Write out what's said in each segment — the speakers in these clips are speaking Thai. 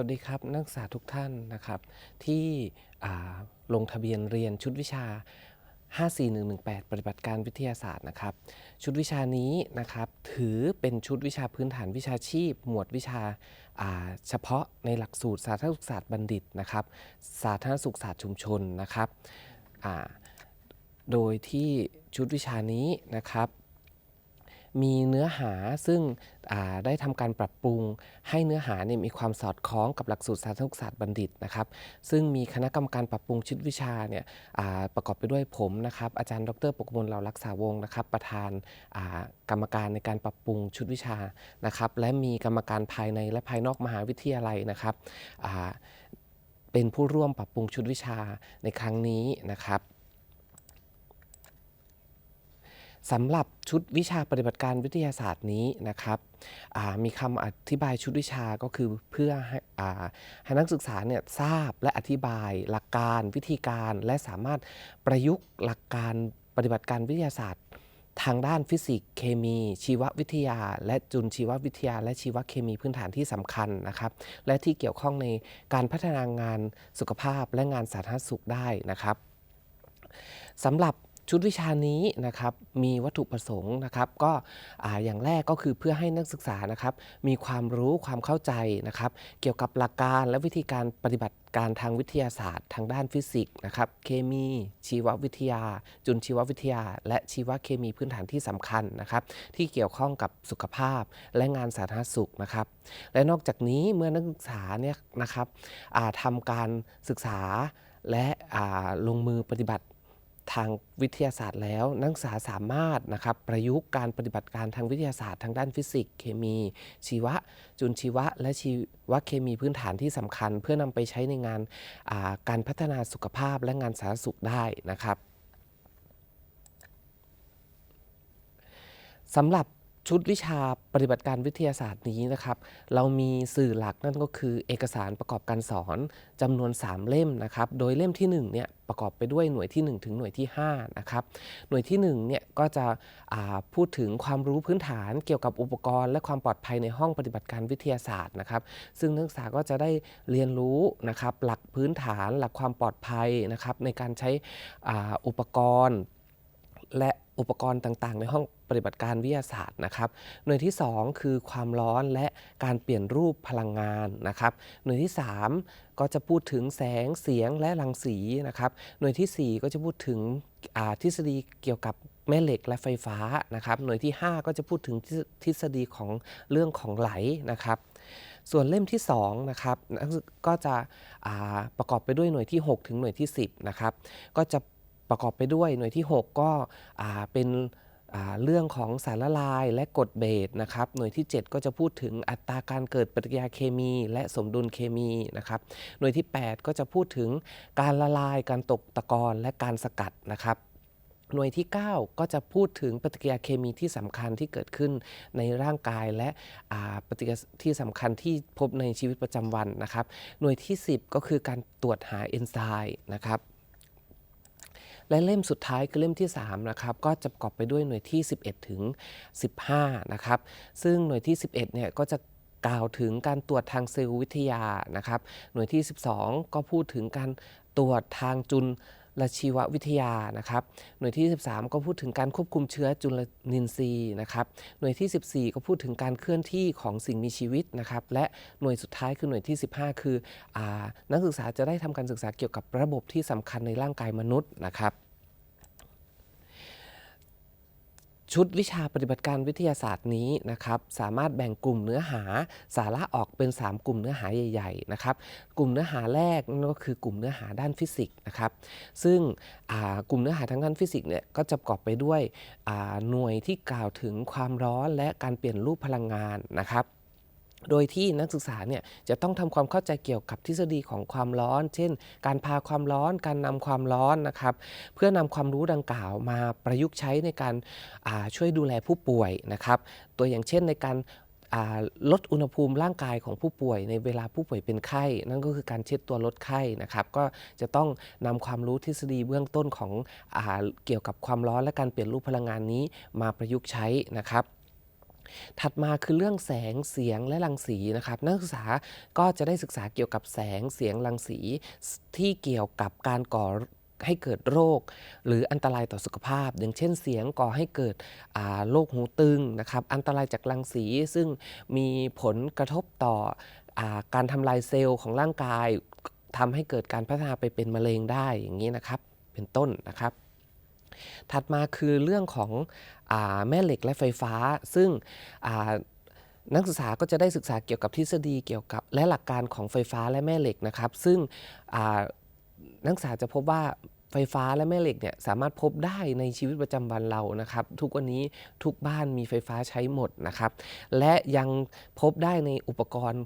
วัสดีครับ นักศึกษาทุกท่านนะครับ ที่ลงทะเบียนเรียนชุดวิชา 54118 ปฏิบัติการวิทยาศาสตร์นะครับ ชุดวิชานี้นะครับถือเป็นชุดวิชาพื้นฐานวิชาชีพ หมวดวิชาเฉพาะในหลักสูตรสาธารณสุขศาสตร์บัณฑิตนะครับ สาธารณสุขศาสตร์ชุมชนนะครับ โดยที่ชุดวิชานี้นะครับ มีเนื้อหาซึ่งได้ทำการปรับปรุง ให้เนื้อหาเนี่ยมีความสอดคล้องกับหลักสูตรสาธารณสุขศาสตร์บัณฑิตนะครับ ซึ่งมีคณะกรรมการปรับปรุงชุดวิชาเนี่ยประกอบไปด้วยผมนะครับอาจารย์ดรปกมลเหล่ารักษาวงนะครับ ประธานกรรมการในการปรับปรุงชุดวิชานะครับ และมีกรรมการภายในและภายนอกมหาวิทยาลัยนะครับเป็นผู้ร่วมปรับปรุงชุดวิชาในครั้งนี้นะครับ สำหรับชุดวิชาปฏิบัติการวิทยาศาสตร์นี้นะครับมีคำอธิบายชุดวิชาก็คือเพื่อให้ให้นักศึกษาเนี่ยทราบและอธิบายหลักการวิธีการและสามารถประยุกต์หลักการปฏิบัติการวิทยาศาสตร์ ทางด้านฟิสิกส์เคมี ชีววิทยา และจุลชีววิทยา และชีวเคมีพื้นฐานที่สำคัญนะครับ และที่เกี่ยวข้องในการพัฒนางานสุขภาพและงานสาธารณสุขได้นะครับสำหรับ ชุดวิชานี้นะครับมีวัตถุประสงค์นะครับก็ออย่างแรกก็คือเพื่อให้นักศึกษานะครับมีความรู้ความเข้าใจนะครับเกี่ยวกับหลักการและวิธีการปฏิบัติการทางวิทยาศาสตร์ ทางด้านฟิสิกส์นะครับเคมีชีววิทยา จุลชีววิทยา และชีวเคมีพื้นฐานที่สำคัญนะครับที่เกี่ยวข้องกับสุขภาพและงานสาธารณสุขนะครับและนอกจากนี้เมื่อนักศึกษาเนี่ยนะครับทำการศึกษาและลงมือปฏิบัติ ทางวิทยาศาสตร์แล้ว นักศึกษาสามารถนะครับประยุกต์การปฏิบัติการทางวิทยาศาสตร์ทางด้านฟิสิกส์เคมี ชีวะ จุลชีวะ และชีวเคมีพื้นฐานที่สำคัญ เพื่อนำไปใช้ในงานาการพัฒนาสุขภาพและงานสาธารณสุขได้นะครับสำหรับ ชุดวิชาปฏิบัติการวิทยาศาสตร์นี้นะครับ เรามีสื่อหลักนั่นก็คือเอกสารประกอบการสอนจำนวน 3 เล่มนะครับ โดยเล่มที่1เนี่ยประกอบไปด้วยหน่วยที่ 1 ถึงหน่วยที่5นะครับ หน่วยที่1เนี่ยก็จะพูดถึงความรู้พื้นฐานเกี่ยวกับอุปกรณ์ และความปลอดภัยในห้องปฏิบัติการวิทยาศาสตร์นะครับ ซึ่งนักศึกษาก็จะได้เรียนรู้นะครับหลักพื้นฐานหลักความปลอดภัยนะครับในการใช้ออุปกรณ์และ อุปกรณ์ต่างๆ ในห้องปฏิบัติการวิทยาศาสตร์นะครับ หน่วยที่ 2 คือความร้อนและการเปลี่ยนรูปพลังงานนะครับ หน่วยที่ 3 ก็จะพูดถึงแสงเสียงและรังสีนะครับ หน่วยทีสี่ 4 ก็จะพูดถึงทฤษฎีเกี่ยวกับแม่เหล็กและไฟฟ้านะครับ หน่วยที่ 5 ก็จะพูดถึงทฤษฎีของเรื่องของไหลนะครับส่วนเล่มที่2นะครับก็จะประกอบไปด้วยหน่วยที่ 6 ถึงหน่วยที่ 10นะครับก็จะ ประกอบไปด้วยหน่วยที่ 6 ก็เป็นเรื่องของสารละลายและกรดเบสนะครับ หน่วยที่ 7 ก็จะพูดถึงอัตราการเกิดปฏิกิริยาเคมี และสมดุลเคมีนะครับ หน่วยที่ 8 ก็จะพูดถึงการละลายการตกตะกอนและการสกัดนะครับหน่วยที่ 9 ก็จะพูดถึงปฏิกิริยาเคมีที่สำคัญที่เกิดขึ้นในร่างกายและปฏิกิริยาที่สำคัญที่พบในชีวิตประจำวันนะครับ หน่วยที่ 10 ก็คือการตรวจหาเอนไซม์นะครับ และเล่มสุดท้ายคือเล่มที่3นะครับก็จะประกอบไปด้วยหน่วยที่ 11 ถึง 15 นะครับซึ่งหน่วยที่ 11เนี่ยก็จะกล่าวถึงการตรวจทางเซลล์วิทยานะครับ หน่วยที่ 12 ก็พูดถึงการตรวจทางจุล และชีววิทยานะครับ หน่วยที่ 13 ก็พูดถึงการควบคุมเชื้อจุลนินทรีย์นะครับ หน่วยที่ 14 ก็พูดถึงการเคลื่อนที่ของสิ่งมีชีวิตนะครับ และหน่วยสุดท้ายคือหน่วยที่ 15 คืออนักศึกษาจะได้ทำการศึกษาเกี่ยวกับระบบที่สำคัญในร่างกายมนุษย์นะครับ ชุดวิชาปฏิบัติการวิทยาศาสตร์นี้นะครับสามารถแบ่งกลุ่มเนื้อหาสาระออกเป็น 3 กลุ่มเนื้อหาใหญ่ๆนะครับกลุ่มเนื้อหาแรกนั่นก็คือกลุ่มเนื้อหาด้านฟิสิกส์นะครับซึ่งกลุ่มเนื้อหาทางด้านฟิสิกส์เนี่ยก็จะประกอบไปด้วยหน่วยที่กล่าวถึงความร้อนและการเปลี่ยนรูปพลังงานนะครับ โดยที่นักศึกษาเนี่ยจะต้องทำความเข้าใจเกี่ยวกับทฤษฎีของความร้อน เช่น การพาความร้อน การนำความร้อนนะครับ เพื่อนำความรู้ดังกล่าวมาประยุกต์ใช้ในการาช่วยดูแลผู้ป่วยนะครับ ตัวอย่างเช่นในการาลดอุณหภูมิร่างกายของผู้ป่วยในเวลาผู้ป่วยเป็นไข้ นั่นก็คือการเช็ดตัวลดไข้นะครับ ก็จะต้องนำความรู้ทฤษฎีเบื้องต้นของอเกี่ยวกับความร้อนและการเปลี่ยนรูปพลังงานนี้มาประยุกต์ใช้นะครับ ถัดมาคือเรื่องแสงเสียงและรังสีนะครับนักศึกษาก็จะได้ศึกษาเกี่ยวกับแสงเสียงรังสีที่เกี่ยวกับการก่อให้เกิดโรค หรืออันตรายต่อสุขภาพ อย่างเช่นเสียงก่อให้เกิดโรคหูตึงนะครับอันตรายจากรังสีซึ่งมีผลกระทบต่ออการทำลายเซลล์ของร่างกายทำให้เกิดการพัฒนาไปเป็นมะเร็งได้อย่างนี้นะครับ เป็นต้นนะครับ ถัดมาคือเรื่องของอแม่เหล็กและไฟฟ้า ซึ่งนักศึกษาก็จะได้ศึกษาเกี่ยวกับทฤษฎีเกี่ยวกับ และหลักการของไฟฟ้าและแม่เหล็กนะครับ ซึ่งนักศึกษาจะพบว่าไฟฟ้าและแม่เหล็กเนี่ยสามารถพบได้ในชีวิตประจำวันเรานะครับ ทุกวันนี้ทุกบ้านมีไฟฟ้าใช้หมดนะครับ และยังพบได้ในอุปกรณ์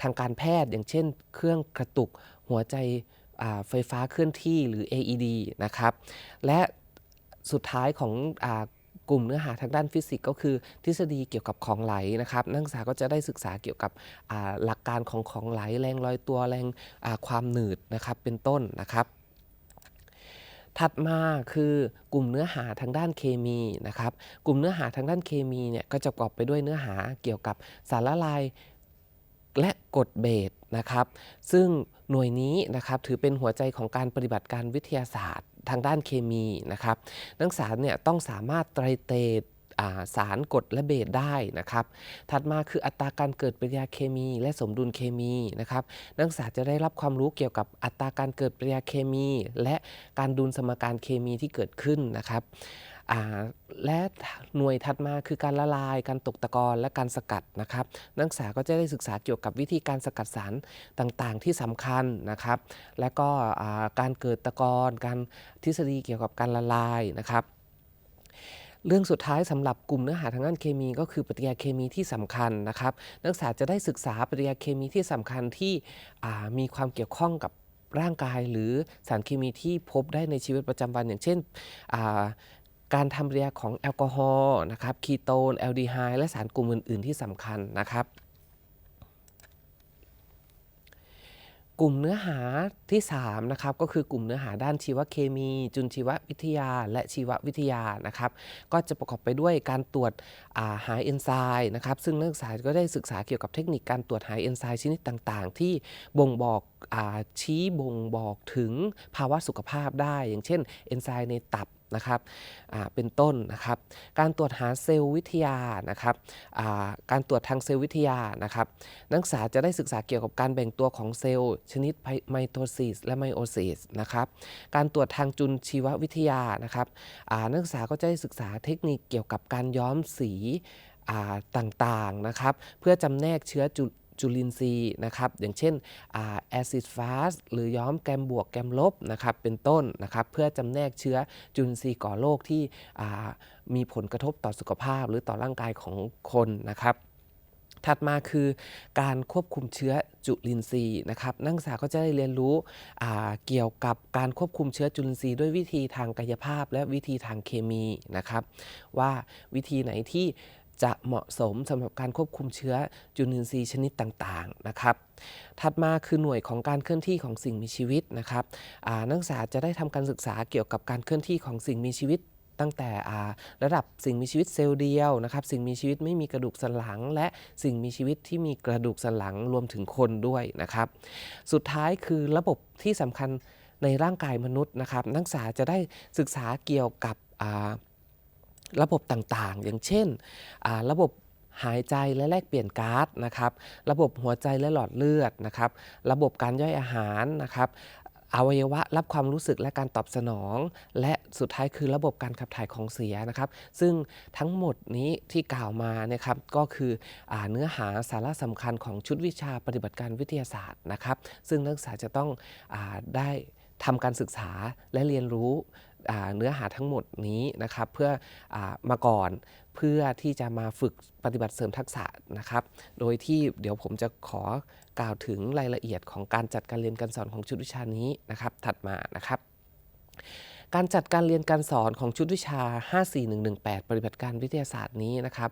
ทางการแพทย์ อย่างเช่น เครื่องกระตุกหัวใจไฟฟ้าเคลื่อนที่หรือ AED นะครับ และ สุดท้ายของอกลุ่มเนื้อหาทางด้านฟิสิกส์ก็คือทฤษฎีเกี่ยวกับของไหลนะครับ นักศึกษาก็จะได้ศึกษาเกี่ยวกับหลักการของของไหลแรงลอยตัวแรงความหนืดนะครับเป็นต้นนะครับ ถัดมาคือกลุ่มเนื้อหาทางด้านเคมีนะครับ กลุ่มเนื้อหาทางด้านเคมีเนี่ยก็จะประกอบไปด้วยเนื้อหาเกี่ยวกับสารละลายและกรดเบสนะครับ ซึ่ง หน่วยนี้นะครับถือเป็นหัวใจของการปฏิบัติการวิทยาศาสตร์ ทางด้านเคมีนะครับ นักศึกษาเนี่ยต้องสามารถไตรเตรสารกรดและเบสได้นะครับ ถัดมาคืออัตราการเกิดปฏิกิริยาเคมีและสมดุลเคมีนะครับ นักศึกษาจะได้รับความรู้เกี่ยวกับอัตราการเกิดปฏิกิริยาเคมี และการดุลสมการเคมีที่เกิดขึ้นนะครับ และหน่วยถัดมาคือการละลาย การตกตะกอนและการสกัดนะครับ นักศึกษาก็จะได้ศึกษาเกี่ยวกับวิธีการสกัดสารต่างๆ ที่สำคัญนะครับ และก็การเกิดตะกอนการทฤษฎีเกี่ยวกับการละลายนะครับเรื่องสุดท้ายสำหรับกลุ่มเนื้อหาทางด้านเคมี ก็คือปฏิกิริยาเคมีที่สำคัญนะครับ นักศึกษาจะได้ศึกษาปฏิกิริยาเคมีที่สำคัญที่มีความเกี่ยวข้องกับร่างกาย หรือสารเคมีที่พบได้ในชีวิตประจำวัน อย่างเช่น การทำปฏิกิริยของแอลกอฮอล์นะครับคีโตนแอลดีไฮด์และสารกลุ่มอื่น ๆ ที่สำคัญนะครับ กลุ่มเนื้อหาที่3นะครับก็คือกลุ่มเนื้อหาด้านชีวเคมี จุลชีววิทยา และชีววิทยานะครับก็จะประกอบไปด้วยการตรวจาหาเอนไซม์นะครับซึ่งนักศึกษาก็ได้ศึกษาเกี่ยวกับเทคนิคการตรวจหาเอนไซม์ชนิดต่าง ๆ ที่บ่งบอกอชี้บ่งบอกถึงภาวะสุขภาพได้ อย่างเช่นเอนไซม์ในตับ นะครับเป็นต้นนะครับ การตรวจหาเซลล์วิทยานะครับการตรวจทางเซลล์วิทยานะครับ นักศึกษาจะได้ศึกษาเกี่ยวกับการแบ่งตัวของเซลล์ ชนิดไมโทซิสและไมโอซิสนะครับ การตรวจทางจุลชีววิทยานะครับนักศึกษาก็จะได้ศึกษาเทคนิคเกี่ยวกับการย้อมสีต่างๆนะครับ เพื่อจำแนกเชื้อจุ จุลินทรีย์นะครับอย่างเช่นแอซิดฟาสหรือย้อมแกมบวกแกมลบนะครับเป็นต้นนะครับเพื่อจำแนกเชื้อจุลินทรีย์ก่อโรคที่มีผลกระทบต่อสุขภาพหรือต่อร่างกายของคนนะครับถัดมาคือการควบคุมเชื้อจุลินทรีย์นะครับนักศึกษาก็จะได้เรียนรู้เกี่ยวกับการควบคุมเชื้อจุลินทรีย์ด้วยวิธีทางกายภาพและวิธีทางเคมีนะครับว่าวิธีไหนที่ จะเหมาะสมสำหรับการควบคุมเชื้อจุลินทรีย์ชนิดต่างๆนะครับ ถัดมาคือหน่วยของการเคลื่อนที่ของสิ่งมีชีวิตนะครับนักศึกษาจะได้ทำการศึกษาเกี่ยวกับการเคลื่อนที่ของสิ่งมีชีวิตตั้งแต่ระดับสิ่งมีชีวิตเซลล์เดียวนะครับ สิ่งมีชีวิตไม่มีกระดูกสันหลัง และสิ่งมีชีวิตที่มีกระดูกสันหลังรวมถึงคนด้วยนะครับ สุดท้ายคือระบบที่สำคัญในร่างกายมนุษย์นะครับ นักศึกษาจะได้ศึกษาเกี่ยวกับ ระบบต่างๆ อย่างเช่น ระบบหายใจและแลกเปลี่ยนก๊าซนะครับ ระบบหัวใจและหลอดเลือดนะครับ ระบบการย่อยอาหารนะครับ อวัยวะรับความรู้สึกและการตอบสนอง และสุดท้ายคือระบบการขับถ่ายของเสียนะครับ ซึ่งทั้งหมดนี้ที่กล่าวมานี่ยครับก็คืออเนื้อหาสาระสำคัญของชุดวิชาปฏิบัติการวิทยาศาสตร์นะครับ ซึ่งนักศึกษาจะต้องอได้ทำการศึกษาและเรียนรู้ เนื้อหาทั้งหมดนี้นะครับเพื่ออมาก่อนเพื่อที่จะมาฝึกปฏิบัติเสริมทักษะนะครับ โดยที่เดี๋ยวผมจะขอกล่าวถึงรายละเอียดของการจัดการเรียนการสอนของชุดวิชานี้นะครับถัดมานะครับการจัดการเรียนการสอนของชุดวิชา 54118 ปฏิบัติการวิทยาศาสตร์นี้นะครับ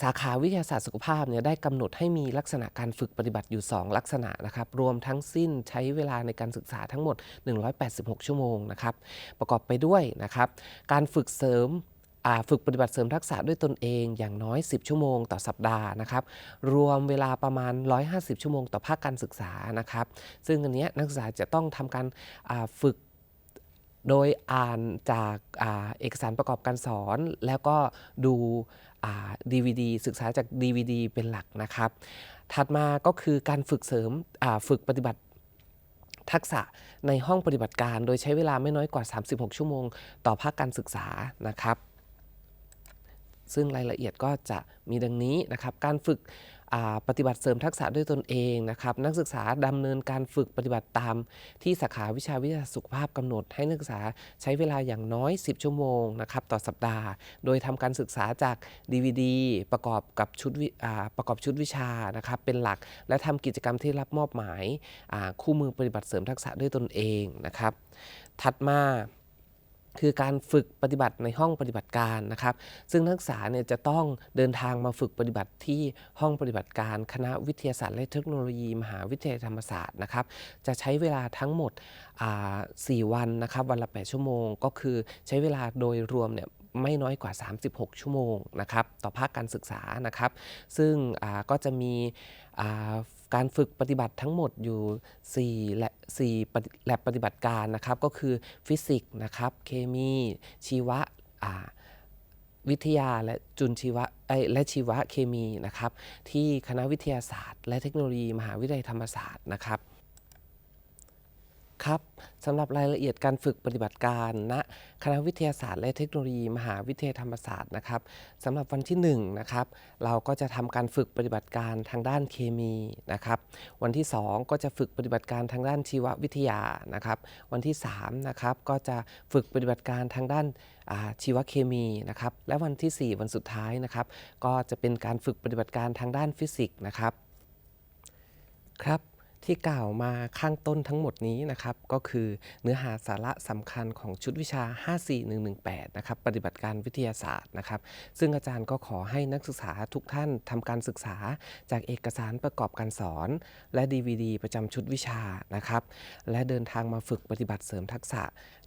สาขาวิทยาศาสตร์สุขภาพเนี่ยได้กำหนดให้มีลักษณะการฝึกปฏิบัติอยู่ 2 ลักษณะนะครับ รวมทั้งสิ้นใช้เวลาในการศึกษาทั้งหมด 186 ชั่วโมงนะครับ ประกอบไปด้วยนะครับ การฝึกเสริมฝึกปฏิบัติเสริมทักษะด้วยตนเองอย่างน้อย 10 ชั่วโมงต่อสัปดาห์นะครับ รวมเวลาประมาณ 150 ชั่วโมงต่อภาคการศึกษานะครับ ซึ่งอันนี้นักศึกษาจะต้องทำการฝึก โดยอ่านจากอเอกสารประกอบการสอน แล้วก็ดูอ่า DVD ศึกษาจาก DVD เป็นหลักนะครับ ถัดมาก็คือการฝึกเสริมฝึกปฏิบัติทักษะในห้องปฏิบัติการ โดยใช้เวลาไม่น้อยกว่า 36 ชั่วโมง ต่อภาคการศึกษานะครับ ซึ่งรายละเอียดก็จะมีดังนี้นะครับ การฝึก ปฏิบัติเสริมทักษะด้วยตนเองนะครับนักศึกษาดำเนินการฝึกปฏิบัติตามที่สาขาวิชาวิทยาสุขภาพกำหนด ให้นักศึกษาใช้เวลาอย่างน้อย 10 ชั่วโมงนะครับต่อสัปดาห์ โดยทำการศึกษาจาก DVD ประกอบกับชุดประกอบชุดวิชานะครับเป็นหลักและทำกิจกรรมที่รับมอบหมายคู่มือปฏิบัติเสริมทักษะด้วยตนเองนะครับถัดมา คือการฝึกปฏิบัติในห้องปฏิบัติการนะครับ ซึ่งนักศึกษาเนี่ยจะต้องเดินทางมาฝึกปฏิบัติที่ห้องปฏิบัติการคณะวิทยาศาสตร์และเทคโนโลยี มหาวิทยาลัยธรรมศาสตร์นะครับ จะใช้เวลาทั้งหมด 4 วันนะครับ วันละ 8 ชั่วโมง ก็คือใช้เวลาโดยรวมเนี่ยไม่น้อยกว่า 36 ชั่วโมงนะครับ ต่อภาคการศึกษานะครับ ซึ่งก็จะมี การฝึกปฏิบัติทั้งหมดอยู่4และ4แลบปฏิบัติการนะครับ ก็คือฟิสิกส์นะครับ เคมี ชีวะวิทยาและจุลชีวะและชีวะเคมีนะครับ ที่คณะวิทยาศาสตร์ และเทคโนโลยี มหาวิทยาลัยธรรมศาสตร์นะครับ ครับสำหรับรายละเอียดการฝึกปฏิบัติการณคณะวิทยาศาสตร์และเทคโนโลยี มหาวิทยาลัยธรรมศาสตร์นะครับสำหรับวันที่1นะครับเราก็จะทำการฝึกปฏิบัติการทางด้านเคมีนะครับ วันที่ 2 ก็จะฝึกปฏิบัติการทางด้านชีววิทยานะครับ วันที่3นะครับก็จะฝึกปฏิบัติการทางด้านชีวเคมีนะครับและวันที่ 4 วันสุดท้ายนะครับ ก็จะเป็นการฝึกปฏิบัติการทางด้านฟิสิกส์นะครับครับ ที่กล่าวมาข้างต้นทั้งหมดนี้นะครับก็คือเนื้อหาสาระสำคัญของชุดวิชา 54118 นะครับปฏิบัติการวิทยาศาสตร์นะครับ ซึ่งอาจารย์ก็ขอให้นักศึกษาทุกท่านทำการศึกษาจากเอกสารประกอบการสอน และ DVD ประจำชุดวิชานะครับและเดินทางมาฝึกปฏิบัติเสริมทักษะ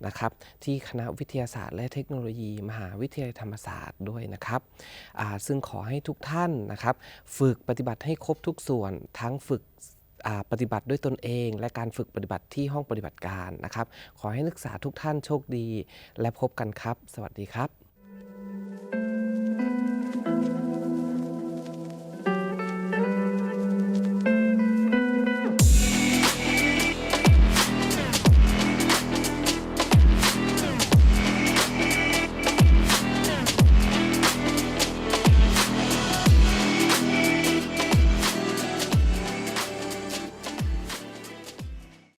นะครับที่คณะวิทยาศาสตร์ และเทคโนโลยี มหาวิทยาลัยธรรมศาสตร์ด้วยนะครับซึ่งขอให้ทุกท่านนะครับฝึกปฏิบัติให้ครบทุกส่วนทั้งฝึก ปฏิบัติด้วยตนเอง และการฝึกปฏิบัติที่ห้องปฏิบัติการนะครับ ขอให้นักศึกษาทุกท่านโชคดี และพบกันครับ สวัสดีครับ